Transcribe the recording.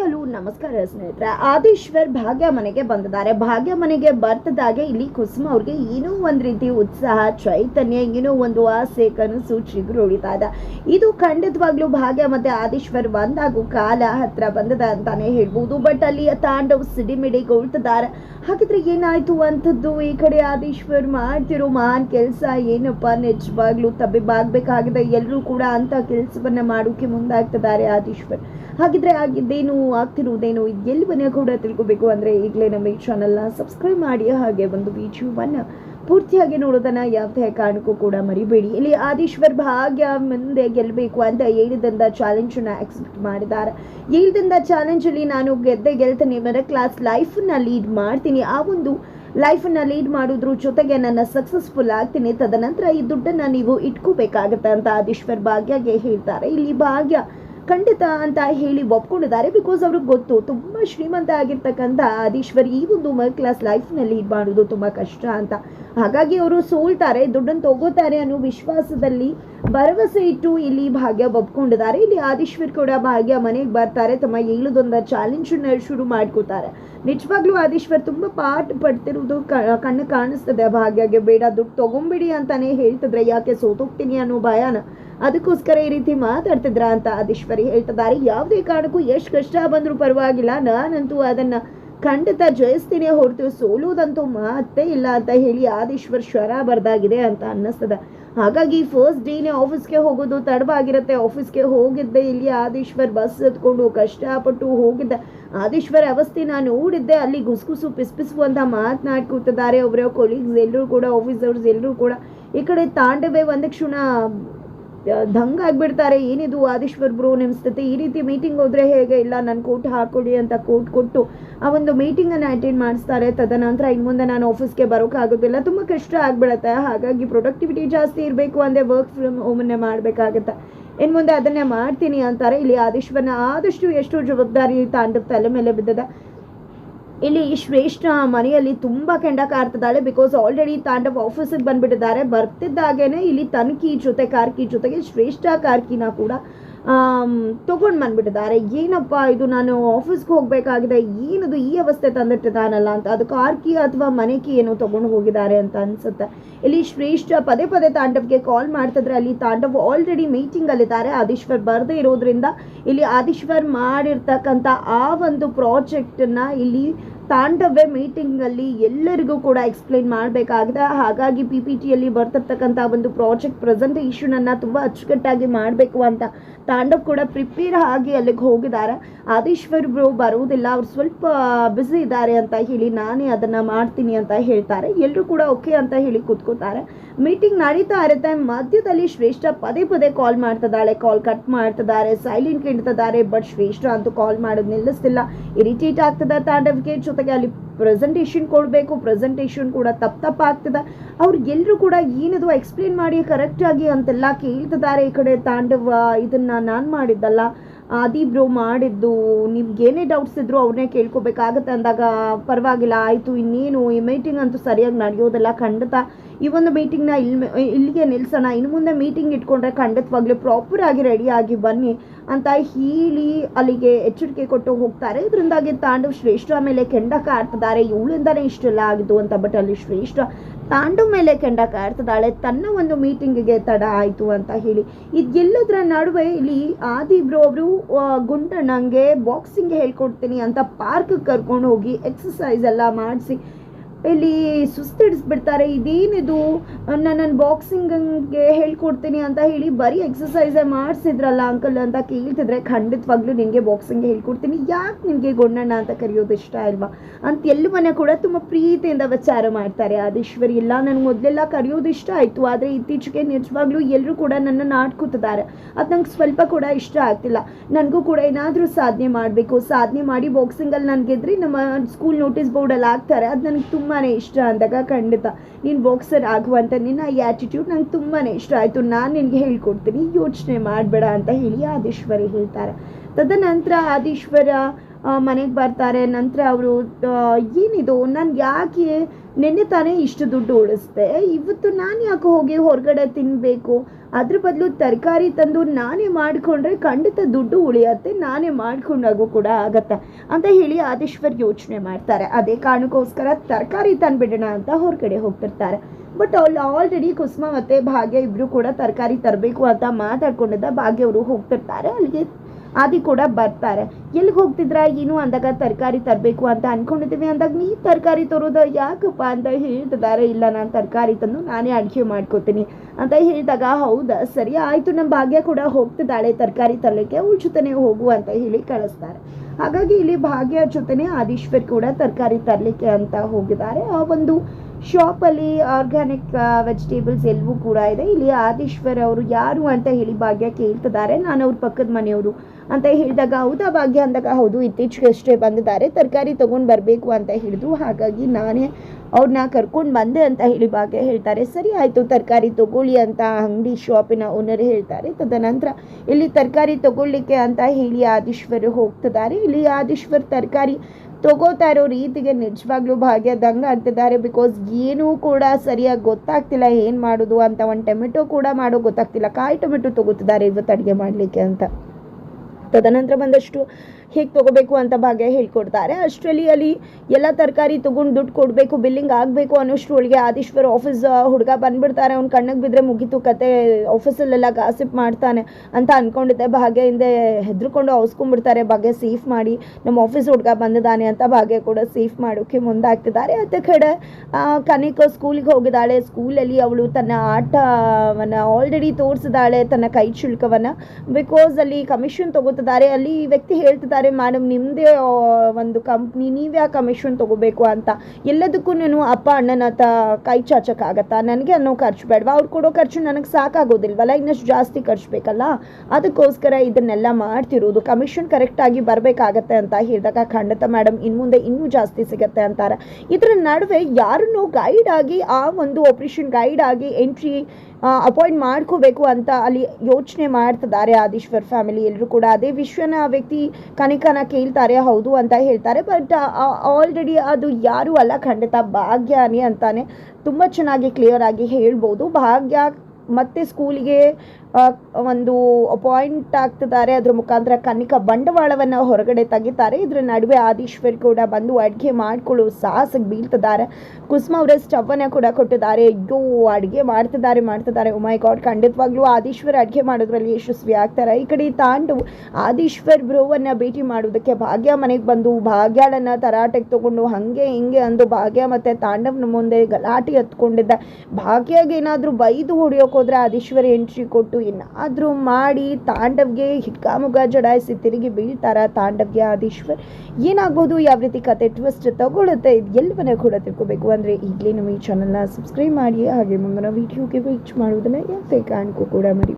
Hello ನಮಸ್ಕಾರ ಸ್ನೇಹಿತರೆ. ಆದೀಶ್ವರ್ ಭಾಗ್ಯ ಮನೆಗೆ ಬಂದಿದ್ದಾರೆ. ಭಾಗ್ಯ ಮನೆಗೆ ಬರ್ತದಾಗೆ ಇಲ್ಲಿ ಕುಸುಮ ಅವ್ರಿಗೆ ಏನೋ ಒಂದು ರೀತಿ ಉತ್ಸಾಹ, ಚೈತನ್ಯ ಏನೋ ಒಂದು ಆಸೆ, ಕನಸು ಚಿಗುರು ಉಳಿತಾ ಇದೆ. ಇದು ಖಂಡಿತವಾಗ್ಲೂ ಭಾಗ್ಯ ಮತ್ತೆ ಆದೇಶ್ವರ್ ಬಂದಾಗೂ ಕಾಲ ಹತ್ರ ಬಂದದ ಅಂತಾನೆ ಹೇಳ್ಬೋದು. ಬಟ್ ಅಲ್ಲಿ ತಾಂಡವ್ ಸಿಡಿಮಿಡಿಗೊಳ್ತಿದ್ದಾರೆ ಹಾಗಿದ್ರೆ ಏನಾಯ್ತು ಅಂತದ್ದು ಈ ಕಡೆ ಆದೀಶ್ವರ್ ಮಾಡ್ತಿರೋ ಮಹಾನ್ ಕೆಲಸ ಏನಪ್ಪ? ನಿಜವಾಗ್ಲೂ ತಬ್ಬಿಬಾಗ್ಬೇಕಾಗಿದೆ ಎಲ್ಲರೂ ಕೂಡ ಅಂತ ಕೆಲಸವನ್ನ ಮಾಡೋಕೆ ಮುಂದಾಗ್ತಿದ್ದಾರೆ ಆದೀಶ್ವರ್. ಹಾಗಿದ್ರೆ ಆಗಿದ್ದೇನು ಆಗ್ತಿರುವುದೇನು ಎಲ್ಲವನ್ನ ಕೂಡ ತಿಳ್ಕೊಬೇಕು. ಅಂದರೆ ಈಗಲೇ ನಮ್ಮ ಈ ಚಾನಲ್ನ ಸಬ್ಸ್ಕ್ರೈಬ್ ಮಾಡಿ, ಹಾಗೆ ಒಂದು ವಿಡಿಯೋವನ್ನ ಪೂರ್ತಿಯಾಗಿ ನೋಡೋದನ್ನು ಯಾವುದೇ ಕಾರಣಕ್ಕೂ ಕೂಡ ಮರಿಬೇಡಿ. ಇಲ್ಲಿ ಆದೀಶ್ವರ್ ಭಾಗ್ಯ ಮುಂದೆ ಗೆಲ್ಲಬೇಕು ಅಂತ ಹೇಳಿದಂತ ಚಾಲೆಂಜನ್ನು ಆಕ್ಸೆಪ್ಟ್ ಮಾಡಿದ್ದಾರೆ. ಹೇಳಿದಂತ ಚಾಲೆಂಜಲ್ಲಿ ನಾನು ಗೆದ್ದೆ, ಗೆಲ್ತೇನೆ ಮಿಡಲ್ ಕ್ಲಾಸ್ ಲೈಫನ್ನ ಲೀಡ್ ಮಾಡ್ತೀನಿ. ಆ ಒಂದು ಲೈಫನ್ನು ಲೀಡ್ ಮಾಡೋದ್ರ ಜೊತೆಗೆ ನನ್ನ ಸಕ್ಸಸ್ಫುಲ್ ಆಗ್ತೀನಿ. ತದನಂತರ ಈ ದುಡ್ಡನ್ನು ನೀವು ಇಟ್ಕೋಬೇಕಾಗತ್ತೆ ಅಂತ ಆದೀಶ್ವರ್ ಭಾಗ್ಯಗೆ ಹೇಳ್ತಾರೆ. ಇಲ್ಲಿ ಭಾಗ್ಯ ಖಂಡಿತ ಅಂತ ಹೇಳಿ ಒಪ್ಕೊಂಡಿದ್ದಾರೆ. ಬಿಕಾಸ್ ಅವ್ರಿಗೆ ಗೊತ್ತು, ತುಂಬ ಶ್ರೀಮಂತ ಆಗಿರ್ತಕ್ಕಂಥ ಆದೀಶ್ವರ್ ಈ ಒಂದು ಮಿಡ್ ಕ್ಲಾಸ್ ಲೈಫ್ನಲ್ಲಿ ನಲ್ಲಿ ಮಾಡೋದು ತುಂಬ ಕಷ್ಟ ಅಂತ. ಹಾಗಾಗಿ ಅವರು ಸೋಲ್ತಾರೆ, ದುಡ್ಡನ್ನು ತಗೋತಾರೆ ಅನ್ನೋ ವಿಶ್ವಾಸದಲ್ಲಿ ಭರವಸೆ ಇಟ್ಟು ಇಲ್ಲಿ ಭಾಗ್ಯ ಒಪ್ಕೊಂಡಿದ್ದಾರೆ ಇಲ್ಲಿ ಆದೀಶ್ವರ್ ಕೂಡ ಭಾಗ್ಯ ಮನೆಗೆ ಬರ್ತಾರೆ. ತಮ್ಮ ಏಳುದೊಂದ ಚಾಲೆಂಜ್ ಶುರು ಮಾಡ್ಕೋತಾರೆ. ನಿಜವಾಗ್ಲೂ ಆದೀಶ್ವರ್ ತುಂಬ ಪಾಠ ಪಡ್ತಿರೋದು ಕಣ್ಣು ಕಾಣಿಸ್ತದೆ ಭಾಗ್ಯಗೆ. ಬೇಡ, ದುಡ್ಡು ತಗೊಂಬಿಡಿ ಅಂತಾನೆ ಹೇಳ್ತಿದ್ರೆ. ಯಾಕೆ ಸೋತೋಗ್ತೀನಿ ಅನ್ನೋ ಭಯನ. ಅದಕ್ಕೋಸ್ಕರ ಈ ರೀತಿ ಮಾತಾಡ್ತಿದ್ರ ಅಂತ ಆದೀಶ್ವರಿ ಹೇಳ್ತಿದ್ದಾರೆ. ಯಾವುದೇ ಕಾರಣಕ್ಕೂ ಎಷ್ಟು ಕಷ್ಟ ಬಂದರೂ ಪರವಾಗಿಲ್ಲ. ನಾನಂತೂ ಅದನ್ನ ಖಂಡಿತ ಜಯಿಸ್ತೀನಿ. ಹೊರತು ಸೋಲುವುದಂತೂ ಮಾತೇ ಇಲ್ಲ ಅಂತ ಹೇಳಿ ಆದೀಶ್ವರ್ ಶ್ವರ ಬರ್ದಾಗಿದೆ ಅಂತ ಅನ್ನಿಸ್ತದೆ. ಹಾಗಾಗಿ ಫಸ್ಟ್ ಡೇನೇ ಆಫೀಸ್ಗೆ ಹೋಗೋದು ತಡವಾಗಿರುತ್ತೆ. ಆಫೀಸ್ಗೆ ಹೋಗಿದ್ದೆ, ಇಲ್ಲಿ ಆದೀಶ್ವರ್ ಬಸ್ ಎತ್ಕೊಂಡು ಕಷ್ಟಪಟ್ಟು ಹೋಗಿದ್ದೆ. ಆದೀಶ್ವರ್ ಅವಸ್ಥೆ ನಾನು ನೋಡಿದ್ದೆ, ಅಲ್ಲಿ ಗುಸುಗುಸು ಪಿಸ್ಪಿಸು ಅಂತ ಮಾತನಾಡ್ಕೊತಿದ್ದಾರೆ. ಅವರ ಕೊಲೀಗ್ಸ್ ಎಲ್ಲರೂ ಕೂಡ ಆಫೀಸರ್ಸ್ ಎಲ್ಲರೂ ಕೂಡ. ಈ ಕಡೆ ತಾಂಡವೇ ಒಂದು ಕ್ಷಣ ದಂಗ ಆಗ್ಬಿಡ್ತಾರೆ, ಏನಿದು ಆದೀಶ್ವರ್ ಬ್ರೋ ನಿಮ್ಮ ಈ ರೀತಿ ಮೀಟಿಂಗ್ ಹೋದ್ರೆ ಹೇಗೆ? ಇಲ್ಲ, ನಾನು ಕೋಟ್ ಹಾಕೊಡಿ ಅಂತ ಕೋಟ್ ಕೊಟ್ಟು ಆ ಒಂದು ಮೀಟಿಂಗನ್ನು ಅಟೆಂಡ್ ಮಾಡಿಸ್ತಾರೆ. ತದನಂತರ ಇನ್ನು ಮುಂದೆ ನಾನು ಆಫೀಸ್ಗೆ ಬರೋಕ್ಕಾಗೋದಿಲ್ಲ ತುಂಬ ಕಷ್ಟ ಆಗ್ಬಿಡತ್ತೆ. ಹಾಗಾಗಿ ಪ್ರೊಡಕ್ಟಿವಿಟಿ ಜಾಸ್ತಿ ಇರಬೇಕು ಅಂದರೆ ವರ್ಕ್ ಫ್ರಮ್ ಹೋಮನ್ನೇ ಮಾಡಬೇಕಾಗತ್ತೆ. ಇನ್ನು ಮುಂದೆ ಅದನ್ನೇ ಮಾಡ್ತೀನಿ ಅಂತಾರೆ. ಇಲ್ಲಿ ಆದೀಶ್ವರನ ಆದಷ್ಟು ಎಷ್ಟು ಜವಾಬ್ದಾರಿ ತಾಂಡ ತಲೆ ಮೇಲೆ ಬಿದ್ದದ. ಇಲ್ಲಿ ಶ್ರೇಷ್ಠ ಮನೆಯಲ್ಲಿ ತುಂಬ ಕೆಂಡ ಕಾರ್ತಿದ್ದಾಳೆ ಬಿಕಾಸ್ ಆಲ್ರೆಡಿ ತಾಂಡವ್ ಆಫೀಸಿಗೆ ಬಂದ್ಬಿಟ್ಟಿದ್ದಾರೆ. ಬರ್ತಿದ್ದಾಗೇನೆ ಇಲ್ಲಿ ತನ್ಕಿ ಜೊತೆ, ಕಾರ್ಕಿ ಜೊತೆಗೆ ಶ್ರೇಷ್ಠ ಕಾರ್ಕಿನ ಕೂಡ ತೊಗೊಂಡು ಬಂದ್ಬಿಟ್ಟಿದ್ದಾರೆ. ಏನಪ್ಪ ಇದು? ನಾನು ಆಫೀಸ್ಗೆ ಹೋಗಬೇಕಾಗಿದೆ. ಏನದು ಈ ಅವಸ್ಥೆ ತಂದಿಟ್ಟಿದ್ದಾನಲ್ಲ ಅಂತ. ಅದು ಕಾರ್ಕಿ ಅಥವಾ ಮನೆಗೆ ಏನೋ ತೊಗೊಂಡು ಹೋಗಿದ್ದಾರೆ ಅಂತ ಅನ್ಸುತ್ತೆ. ಇಲ್ಲಿ ಶ್ರೇಷ್ಠ ಪದೇ ಪದೇ ತಾಂಡವ್ಗೆ ಕಾಲ್ ಮಾಡ್ತಿದ್ರೆ ಅಲ್ಲಿ ತಾಂಡವ್ ಆಲ್ರೆಡಿ ಮೀಟಿಂಗಲ್ಲಿದ್ದಾರೆ ಆದೀಶ್ವರ್ ಬರದೇ ಇರೋದ್ರಿಂದ ಇಲ್ಲಿ ಆದೀಶ್ವರ್ ಮಾಡಿರ್ತಕ್ಕಂಥ ಆ ಒಂದು ಪ್ರಾಜೆಕ್ಟನ್ನು ಇಲ್ಲಿ ತಾಂಡವ್ಯ ಮೀಟಿಂಗಲ್ಲಿ ಎಲ್ಲರಿಗೂ ಕೂಡ ಎಕ್ಸ್ಪ್ಲೈನ್ ಮಾಡಬೇಕಾಗಿದೆ. ಹಾಗಾಗಿ ಪಿ ಪಿ ಟಿಯಲ್ಲಿ ಬರ್ತಿರ್ತಕ್ಕಂಥ ಒಂದು ಪ್ರಾಜೆಕ್ಟ್ ಪ್ರೆಸೆಂಟೇಷನನ್ನು ತುಂಬ ಅಚ್ಚುಕಟ್ಟಾಗಿ ಮಾಡಬೇಕು ಅಂತ ತಾಂಡವ್ ಕೂಡ ಪ್ರಿಪೇರ್ ಆಗಿ ಅಲ್ಲಿಗೆ ಹೋಗಿದ್ದಾರೆ. ಆದೇಶ್ವರ್ ಬ್ರೋ ಬರುವುದಿಲ್ಲ, ಅವ್ರು ಸ್ವಲ್ಪ ಬ್ಯುಸಿ ಇದ್ದಾರೆ ಅಂತ ಹೇಳಿ ನಾನೇ ಅದನ್ನು ಮಾಡ್ತೀನಿ ಅಂತ ಹೇಳ್ತಾರೆ. ಎಲ್ಲರೂ ಕೂಡ ಓಕೆ ಅಂತ ಹೇಳಿ ಕೂತ್ಕೋತಾರೆ ಮೀಟಿಂಗ್ ನಡೀತಾ ಇರುತ್ತೆ. ಮಧ್ಯದಲ್ಲಿ ಶ್ರೇಷ್ಠ ಪದೇ ಪದೇ ಕಾಲ್ ಮಾಡ್ತಿದ್ದಾಳೆ. ಕಾಲ್ ಕಟ್ ಮಾಡ್ತಿದ್ದಾರೆ. ಸೈಲೆಂಟ್ ಇಡ್ತಿದ್ದಾರೆ ಬಟ್ ಶ್ರೇಷ್ಠ ಅಂತೂ ಕಾಲ್ ಮಾಡೋದು ನಿಲ್ಲಿಸ್ತಿಲ್ಲ. ಇರಿಟೇಟ್ ಆಗ್ತದೆ ತಾಂಡವ್ಗೆ. ಜೊತೆಗೆ ಅಲ್ಲಿ ಪ್ರೆಸೆಂಟೇಷನ್ ಕೊಡಬೇಕು ಪ್ರೆಸೆಂಟೇಷನ್ ಕೂಡ ತಪ್ಪು ಅವ್ರು ಎಲ್ಲರೂ ಕೂಡ ಏನದು ಎಕ್ಸ್ಪ್ಲೇನ್ ಮಾಡಿ ಕರೆಕ್ಟಾಗಿ ಅಂತೆಲ್ಲ ಕೇಳ್ತಿದ್ದಾರೆ ಈ ಕಡೆ ತಾಂಡವ, ಇದನ್ನ ನಾನು ಮಾಡಿದ್ದಲ್ಲ. ಆದಿ ಬ್ರೋ ಮಾಡಿದ್ದು, ನಿಮ್ಗೆ ಏನೇ ಡೌಟ್ಸ್ ಇದ್ರು ಅವ್ರನ್ನೇ ಕೇಳ್ಕೊಬೇಕಾಗತ್ತೆ ಅಂದಾಗ, ಪರವಾಗಿಲ್ಲ, ಆಯಿತು, ಇನ್ನೇನು, ಈ ಮೀಟಿಂಗ್ ಅಂತೂ ಸರಿಯಾಗಿ ನಡೆಯೋದಲ್ಲ, ಖಂಡಿತ. ಈ ಒಂದು ಮೀಟಿಂಗ್ನ ಇಲ್ಲಿ ಇಲ್ಲಿಗೆ ನಿಲ್ಸೋಣ, ಇನ್ನು ಮುಂದೆ ಮೀಟಿಂಗ್ ಇಟ್ಕೊಂಡ್ರೆ ಖಂಡಿತವಾಗ್ಲೂ ಪ್ರಾಪರ್ ಆಗಿ ರೆಡಿ ಆಗಿ ಬನ್ನಿ ಅಂತ ಹೇಳಿ ಅಲ್ಲಿಗೆ ಎಚ್ಚರಿಕೆ ಕೊಟ್ಟು ಹೋಗ್ತಾರೆ. ಇದರಿಂದಾಗಿ ತಾಂಡವ್ ಶ್ರೇಷ್ಠ ಮೇಲೆ ಕೆಂಡ ಕಾಡ್ತಿದ್ದಾರೆ ಇವಳಿಂದಾನೇ ಇಷ್ಟೆಲ್ಲ ಆಗಿದ್ದು ಅಂತ ಬಟ್ ಅಲ್ಲಿ ಶ್ರೇಷ್ಠ ತಾಂಡವ್ ಮೇಲೆ ಕೆಂಡ ಕಾಯ್ತಿದ್ದಾಳೆ ತನ್ನ ಒಂದು ಮೀಟಿಂಗಿಗೆ ತಡ ಆಯಿತು ಅಂತ ಹೇಳಿ. ಇದೆಲ್ಲದರ ನಡುವೆ ಇಲ್ಲಿ ಆದಿಬ್ರು ಅವರು ಗುಂಡಣ್ಣಂಗೆ ಬಾಕ್ಸಿಂಗ್ ಹೇಳ್ಕೊಡ್ತೀನಿ ಅಂತ ಪಾರ್ಕ್ ಕರ್ಕೊಂಡು ಹೋಗಿ ಎಕ್ಸಸೈಸ್ ಎಲ್ಲ ಮಾಡಿಸಿ ಇಲ್ಲಿ ಸುಸ್ತಿಡಿಸ್ಬಿಡ್ತಾರೆ, ಇದೇನಿದು? ನನ್ನ ಬಾಕ್ಸಿಂಗ್ಗೆ ಹೇಳ್ಕೊಡ್ತೀನಿ ಅಂತ ಹೇಳಿ ಬರೀ ಎಕ್ಸಸೈಸೇ ಮಾಡಿಸಿದ್ರಲ್ಲ ಅಂಕಲ್ ಅಂತ ಕೇಳ್ತಿದ್ರೆ ಖಂಡಿತವಾಗ್ಲೂ ನಿನಗೆ ಬಾಕ್ಸಿಂಗ್ ಹೇಳ್ಕೊಡ್ತೀನಿ. ಯಾಕೆ ನಿನಗೆ ಗೊಂಡಣ್ಣ ಅಂತ ಕರೆಯೋದು ಇಷ್ಟ ಅಲ್ವಾ ಅಂತ ಎಲ್ಲವನ್ನ ಕೂಡ ತುಂಬ ಪ್ರೀತಿಯಿಂದ ವಿಚಾರ ಮಾಡ್ತಾರೆ ಆದೇಶ್ವರಿ. ಇಲ್ಲ, ನನಗೆ ಮೊದಲೆಲ್ಲ ಕರೆಯೋದು ಇಷ್ಟ ಆಯಿತು, ಆದರೆ ಇತ್ತೀಚೆಗೆ ನಿಜವಾಗ್ಲೂ ಎಲ್ಲರೂ ಕೂಡ ನನ್ನನ್ನು ಆಡ್ಕೋತಿದ್ದಾರೆ ಅದು ನಂಗೆ ಸ್ವಲ್ಪ ಕೂಡ ಇಷ್ಟ ಆಗ್ತಿಲ್ಲ. ನನಗೂ ಕೂಡ ಏನಾದರೂ ಸಾಧನೆ ಮಾಡಬೇಕು. ಸಾಧನೆ ಮಾಡಿ ಬಾಕ್ಸಿಂಗಲ್ಲಿ ನಾನು ಗೆದ್ರೆ, ನಮ್ಮ ಸ್ಕೂಲ್ ನೋಟಿಸ್ ಬೋರ್ಡಲ್ಲಿ ಹಾಕ್ತಾರೆ. ಅದು ನನಗೆ ತುಂಬಾ ಇಷ್ಟ ಅಂದಾಗ ಖಂಡಿತ. ನೀನು ಬಾಕ್ಸರ್ ಆಗುವಂಥ ನಿನ್ನ ಈ ಆ್ಯಟಿಟ್ಯೂಡ್ ನಂಗೆ ತುಂಬಾ ಇಷ್ಟ ಆಯಿತು. ನಾನು ನಿನಗೆ ಹೇಳ್ಕೊಡ್ತೀನಿ. ಯೋಚನೆ ಮಾಡಬೇಡ ಅಂತ ಹೇಳಿ ಆದೀಶ್ವರಿ ಹೇಳ್ತಾರೆ. ತದನಂತರ ಆದೀಶ್ವರ ಮನೆಗೆ ಬರ್ತಾರೆ. ನಂತರ ಅವರು ಏನಿದು? ನನ್ಗೆ ಯಾಕೆ ನಿನ್ನೆ ತಾನೇ ಇಷ್ಟು ದುಡ್ಡು ಉಳಿಸ್ದೆ? ಇವತ್ತು ನಾನು ಯಾಕೆ ಹೋಗಿ ಹೊರಗಡೆ ತಿನ್ನಬೇಕು ಅದ್ರ ಬದಲು ತರಕಾರಿ ತಂದು ನಾನೇ ಮಾಡಿಕೊಂಡ್ರೆ ಖಂಡಿತ ದುಡ್ಡು ಉಳಿಯತ್ತೆ. ನಾನೇ ಮಾಡ್ಕೊಂಡಾಗೂ ಕೂಡ ಆಗತ್ತೆ ಅಂತ ಹೇಳಿ ಆದೇಶ್ವರ್ ಯೋಚನೆ ಮಾಡ್ತಾರೆ. ಅದೇ ಕಾರಣಕ್ಕೋಸ್ಕರ ತರಕಾರಿ ತಂದ್ಬಿಡೋಣ ಅಂತ ಹೊರಗಡೆ ಹೋಗ್ತಿರ್ತಾರೆ. ಬಟ್ ಅವ್ಳು ಆಲ್ರೆಡಿ ಕುಸುಮ ಮತ್ತು ಭಾಗ್ಯ ಇಬ್ಬರು ಕೂಡ ತರಕಾರಿ ತರಬೇಕು ಅಂತ ಮಾತಾಡ್ಕೊಂಡಿದ್ದ ಭಾಗ್ಯ ಅವರು ಹೋಗ್ತಿರ್ತಾರೆ. ಅಲ್ಲಿಗೆ ಆದಿ ಕೂಡ ಬರ್ತಾರೆ. ಎಲ್ಲಿಗೆ ಹೋಗ್ತಿದ್ರ? ಏನು ಅಂದಾಗ ತರಕಾರಿ ತರಬೇಕು ಅಂತ ಅನ್ಕೊಂಡಿದ್ದೀವಿ. ಅಂದಾಗ ನೀ ತರಕಾರಿ ತರೋದ ಯಾಕಪ್ಪ ಅಂತ ಹೇಳ್ತಿದ್ದಾರೆ. ಇಲ್ಲ, ನಾನು ತರಕಾರಿ ತಂದು ನಾನೇ ಅಡುಗೆ ಮಾಡ್ಕೋತೀನಿ ಅಂತ ಹೇಳಿದಾಗ, ಹೌದಾ? ಸರಿ, ಆಯಿತು. ನಮ್ಮ ಭಾಗ್ಯ ಕೂಡ ಹೋಗ್ತಿದ್ದಾಳೆ. ತರಕಾರಿ ತರಲಿಕ್ಕೆ ಅವಳ ಜೊತೆನೆ ಹೋಗು ಅಂತ ಹೇಳಿ ಕಳಿಸ್ತಾರೆ. ಹಾಗಾಗಿ ಇಲ್ಲಿ ಭಾಗ್ಯ ಜೊತೆನೆ ಆದೀಶ್ವರ್ ಕೂಡ ತರಕಾರಿ ತರಲಿಕ್ಕೆ ಅಂತ ಹೋಗಿದ್ದಾರೆ. ಆ ಒಂದು ಶಾಪಲ್ಲಿ ಆರ್ಗ್ಯಾನಿಕ್ ವೆಜಿಟೇಬಲ್ಸ್ ಎಲ್ಲವೂ ಕೂಡ ಇದೆ. ಇಲ್ಲಿ ಆದೀಶ್ವರ್ ಅವರು ಯಾರು ಅಂತ ಹೇಳಿ ಭಾಗ್ಯ ಕೇಳ್ತಿದ್ದಾರೆ. ನಾನು ಅವ್ರ ಪಕ್ಕದ ಮನೆಯವರು ಅಂತ ಹೇಳಿದಾಗ, ಹೌದಾ ಭಾಗ್ಯ ಅಂದಾಗ, ಹೌದು ಇತ್ತೀಚೆಗೆ ಅಷ್ಟೇ ಬಂದಿದ್ದಾರೆ. ತರಕಾರಿ ತಗೊಂಡು ಬರಬೇಕು ಅಂತ ಹೇಳಿದ್ರು. ಹಾಗಾಗಿ ನಾನೇ ಅವ್ರನ್ನ ಕರ್ಕೊಂಡು ಬಂದೆ ಅಂತ ಹೇಳಿ ಭಾಗ್ಯ ಹೇಳ್ತಾರೆ. ಸರಿ ಆಯಿತು, ತರಕಾರಿ ತಗೊಳ್ಳಿ ಅಂತ ಅಂಗಡಿ ಶಾಪಿನ ಓನರ್ ಹೇಳ್ತಾರೆ. ತದನಂತರ ಇಲ್ಲಿ ತರಕಾರಿ ತಗೊಳ್ಳಿಕ್ಕೆ ಅಂತ ಹೇಳಿ ಆದೀಶ್ವರ್ ಹೋಗ್ತಿದ್ದಾರೆ. ಇಲ್ಲಿ ಆದೀಶ್ವರ್ ತರಕಾರಿ ತಗೋತಾ ಇರೋ ರೀತಿಗೆ ನಿಜವಾಗ್ಲೂ ಭಾಗ್ಯ ದಂಗ ಆಗ್ತಿದ್ದಾರೆ ಬಿಕಾಸ್ ಏನೂ ಕೂಡ ಸರಿಯಾಗಿ ಗೊತ್ತಾಗ್ತಿಲ್ಲ ಏನು ಮಾಡೋದು ಅಂತ ಒಂದು ಟೊಮೆಟೊ ಕೂಡ ಮಾಡೋ ಗೊತ್ತಾಗ್ತಿಲ್ಲ. ಕಾಯಿ ಟೊಮೆಟೊ ತಗೋತಿದ್ದಾರೆ ಇವತ್ತು ಅಡುಗೆ ಮಾಡಲಿಕ್ಕೆ ಅಂತ. ತದನಂತರ ಬಂದಷ್ಟು ಹೇಗೆ ತೊಗೋಬೇಕು ಅಂತ ಭಾಗ್ಯ ಹೇಳ್ಕೊಡ್ತಾರೆ. ಅಷ್ಟರಲ್ಲಿ ಅಲ್ಲಿ ಎಲ್ಲ ತರಕಾರಿ ತೊಗೊಂಡು ದುಡ್ಡು ಕೊಡಬೇಕು ಬಿಲ್ಲಿಂಗ್ ಆಗಬೇಕು ಅನ್ನೋಷ್ಟ್ರೊಳಗೆ ಆದೀಶ್ವರ್ ಆಫೀಸ್ ಹುಡುಗ ಬಂದ್ಬಿಡ್ತಾರೆ. ಅವ್ನು ಕಣ್ಣಿಗೆ ಬಿದ್ದರೆ ಮುಗಿತು ಕತೆ ಆಫೀಸಲ್ಲೆಲ್ಲ ಗಾಸಿಪ್ ಮಾಡ್ತಾನೆ ಅಂತ ಅಂದ್ಕೊಂಡಿದ್ದೆ ಭಾಗ್ಯ ಹಿಂದೆ ಹೆದರ್ಕೊಂಡು ಅವಸ್ಕೊಂಡ್ಬಿಡ್ತಾರೆ. ಭಾಗ್ಯ ಸೇಫ್ ಮಾಡಿ ನಮ್ಮ ಆಫೀಸ್ ಹುಡುಗ ಬಂದಿದ್ದಾನೆ ಅಂತ ಭಾಗ್ಯ ಕೂಡ ಸೇಫ್ ಮಾಡೋಕ್ಕೆ ಮುಂದಾಗ್ತಿದ್ದಾರೆ. ಅದೇ ಕಡೆ ಕನಿಕ ಸ್ಕೂಲಿಗೆ ಹೋಗಿದ್ದಾಳೆ. ಸ್ಕೂಲಲ್ಲಿ ಅವಳು ತನ್ನ ಆಟವನ್ನು ಆಲ್ರೆಡಿ ತೋರಿಸಿದಾಳೆ ತನ್ನ ಕೈ ಶುಲ್ಕವನ್ನು ಬಿಕಾಸ್ ಅಲ್ಲಿ ಕಮಿಷನ್ ತಗೋತಿದ್ದಾರೆ ಅಲ್ಲಿ ಈ ವ್ಯಕ್ತಿ ಹೇಳ್ತಿದ್ದಾರೆ ಮೇಡಮ್ ನಿಮ್ಮದೇ ಒಂದು ಕಂಪ್ನಿ ನೀವ್ಯಾಕೆ ಕಮಿಷನ್ ತಗೋಬೇಕು ಅಂತ. ಎಲ್ಲದಕ್ಕೂ ನಾನು ಅಪ್ಪ, ಅಣ್ಣನ ತ ಕೈ ಚಾಚಕ್ಕಾಗತ್ತಾ? ನನಗೆ ಅನ್ನೋ ಖರ್ಚು ಬೇಡವಾ? ಅವ್ರು ಕೊಡೋ ಖರ್ಚು ನನಗೆ ಸಾಕಾಗೋದಿಲ್ವಲ್ಲ? ಇನ್ನಷ್ಟು ಜಾಸ್ತಿ ಖರ್ಚು ಬೇಕಲ್ಲ ಅದಕ್ಕೋಸ್ಕರ ಇದನ್ನೆಲ್ಲ ಮಾಡ್ತಿರೋದು. ಕಮಿಷನ್ ಕರೆಕ್ಟಾಗಿ ಬರಬೇಕಾಗತ್ತೆ ಅಂತ ಹೇಳಿದಾಗ, ಖಂಡಿತ ಮೇಡಮ್ ಇನ್ನು ಮುಂದೆ ಇನ್ನೂ ಜಾಸ್ತಿ ಸಿಗತ್ತೆ ಅಂತಾರೆ. ಇದರ ನಡುವೆ ಯಾರನ್ನು ಗೈಡ್ ಆಗಿ, ಆ ಒಂದು ಆಪರೇಷನ್ ಗೈಡ್ ಆಗಿ ಎಂಟ್ರಿ ಅಪಾಯಿಂಟ್ ಮಾಡ್ಕೋಬೇಕು ಅಂತ ಅಲ್ಲಿ ಯೋಚನೆ ಮಾಡ್ತಿದ್ದಾರೆ ಆದೀಶ್ವರ್ ಫ್ಯಾಮಿಲಿ ಎಲ್ಲರೂ ಕೂಡ ಅದೇ ವಿಶ್ವನ ವ್ಯಕ್ತಿ ಕನಿಕನ ಕೇಳ್ತಾರೆ, ಹೌದು ಅಂತ ಹೇಳ್ತಾರೆ. ಬಟ್ ಆಲ್ರೆಡಿ ಅದು ಯಾರು ಅಲ್ಲ, ಖಂಡಿತ ಭಾಗ್ಯನೇ ಅಂತಾನೆ ತುಂಬ ಚೆನ್ನಾಗಿ ಕ್ಲಿಯರ್ ಆಗಿ ಹೇಳ್ಬೋದು. ಭಾಗ್ಯ ಮತ್ತೆ ಸ್ಕೂಲಿಗೆ ಒಂದು ಅಪಾಯಿಂಟ್ ಆಗ್ತಿದ್ದಾರೆ. ಅದ್ರ ಮುಖಾಂತರ ಕನಿಕ ಬಂಡವಾಳವನ್ನು ಹೊರಗಡೆ ತೆಗಿತಾರೆ. ಇದ್ರ ನಡುವೆ ಆದೀಶ್ವರ್ ಕೂಡ ಬಂದು ಅಡುಗೆ ಮಾಡ್ಕೊಳ್ಳೋ ಸಾಹಸಕ್ಕೆ ಬೀಳ್ತಿದ್ದಾರೆ. ಕುಸುಮ ಅವರ ಸ್ಟವ್ವನ್ನು ಕೂಡ ಕೊಟ್ಟಿದ್ದಾರೆ. ಅಯ್ಯೋ, ಅಡುಗೆ ಮಾಡ್ತಿದ್ದಾರೆ ಮಾಡ್ತಿದ್ದಾರೆ. ಉಮಾಯ್ ಗಾಡ್ ಖಂಡಿತವಾಗ್ಲೂ ಆದೀಶ್ವರ್ ಅಡುಗೆ ಮಾಡೋದ್ರಲ್ಲಿ ಯಶಸ್ವಿ ಆಗ್ತಾರೆ. ಈ ಕಡೆ ತಾಂಡು ಆದೀಶ್ವರ್ ಬ್ರೋವನ್ನು ಭೇಟಿ ಮಾಡೋದಕ್ಕೆ ಭಾಗ್ಯ ಮನೆಗೆ ಬಂದು ಭಾಗ್ಯಳನ್ನ ತರಾಟೆಗೆ ತಗೊಂಡು ಹಂಗೆ ಹಿಂಗೆ ಅಂದು ಭಾಗ್ಯ ಮತ್ತು ತಾಂಡವ್ನ ಮುಂದೆ ಗಲಾಟೆ ಹತ್ಕೊಂಡಿದ್ದ ಭಾಗ್ಯಗೆ ಏನಾದರೂ ಬೈದು ಹೊಡಿಯೋಕೆ ಹೋದ್ರೆ ಆದೀಶ್ವರ್ ಎಂಟ್ರಿ ಕೊಟ್ಟು ಏನಾದರೂ ಮಾಡಿ ತಾಂಡವ್ಗೆ ಹಿಗ್ಗಾಮುಗ್ಗ ಜಡಾಯಿಸಿ ತಿರುಗಿ ಬೀಳ್ತಾರ ತಾಂಡವ್ಗೆ ಆದೀಶ್ವರ್? ಏನಾಗ್ಬೋದು ಯಾವ ರೀತಿ ಕತೆ ಟ್ವಿಸ್ಟ್ ತಗೊಳುತ್ತೆ? ಇದು ಎಲ್ಲವನ್ನ ಕೂಡ ತಿಳ್ಕೊಬೇಕು. ಅಂದರೆ ಈಗಲೇ ನಮ್ಮ ಈ ಚಾನಲ್ನ ಸಬ್ಸ್ಕ್ರೈಬ್ ಮಾಡಿ, ಹಾಗೆ ಮುಂದಿನ ವೀಡಿಯೋಗೆ ವೀಚ್ ಮಾಡುವುದನ್ನು ಎಂತೆ ಕಾರಣಕ್ಕೂ ಕೂಡ ಮರಿ